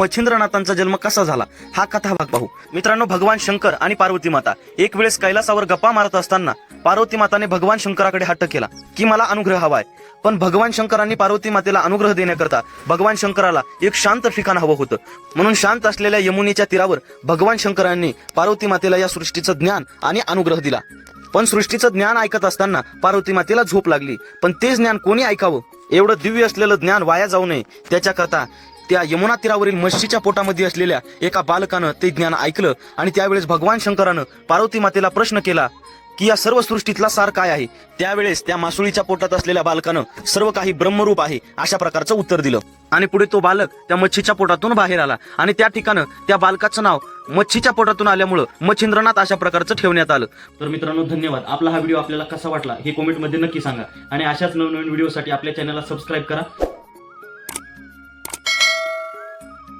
मच्छिंद्रनाथांचा जन्म कसा झाला? हा कथा भाग पाहू. मित्रांनो भगवान शंकर आणि पार्वती माता एक वेळेस कैलासावर गप्पा मारत असताना पार्वती माताने भगवान शंकराकडे हट्ट केला की मला अनुग्रह हवाय. पण भगवान शंकरांनी पार्वती मातेला अनुग्रह देण्याकरता भगवान शंकराला एक शांत ठिकाण हवं होतं. म्हणून शांत असलेल्या यमुनेच्या तीरावर भगवान शंकरांनी पार्वती मातेला या सृष्टीचं ज्ञान आणि अनुग्रह दिला. पण सृष्टीचं ज्ञान ऐकत असताना पार्वती मातेला झोप लागली. पण ते ज्ञान कोणी ऐकावं? एवढं दिव्य असलेलं ज्ञान वाया जाऊ नये. त्याच्याकरता त्या यमुना तीरावरील मच्छीच्या पोटामध्ये असलेल्या एका बालकानं ते ज्ञान ऐकलं आणि त्यावेळेस भगवान शंकरानं पार्वती मातेला प्रश्न केला की या सर्व सृष्टीतला सार काय आहे? त्यावेळेस त्या मासुळीच्या पोटात असलेल्या बालकानं सर्व काही ब्रह्मरूप आहे अशा प्रकारचं उत्तर दिलं. आणि पुढे तो बालक त्या मच्छीच्या पोटातून बाहेर आला आणि त्या ठिकाणं त्या बालकाचं नाव मच्छीच्या पोटातून आल्यामुळं मच्छिंद्रनाथ अशा प्रकारचं ठेवण्यात आलं. तर मित्रांनो धन्यवाद. आपला हा व्हिडिओ आपल्याला कसा वाटला हे कॉमेंटमध्ये नक्की सांगा. आणि अशाच नवनवीन व्हिडिओसाठी आपल्या चॅनलला सबस्क्राईब करा.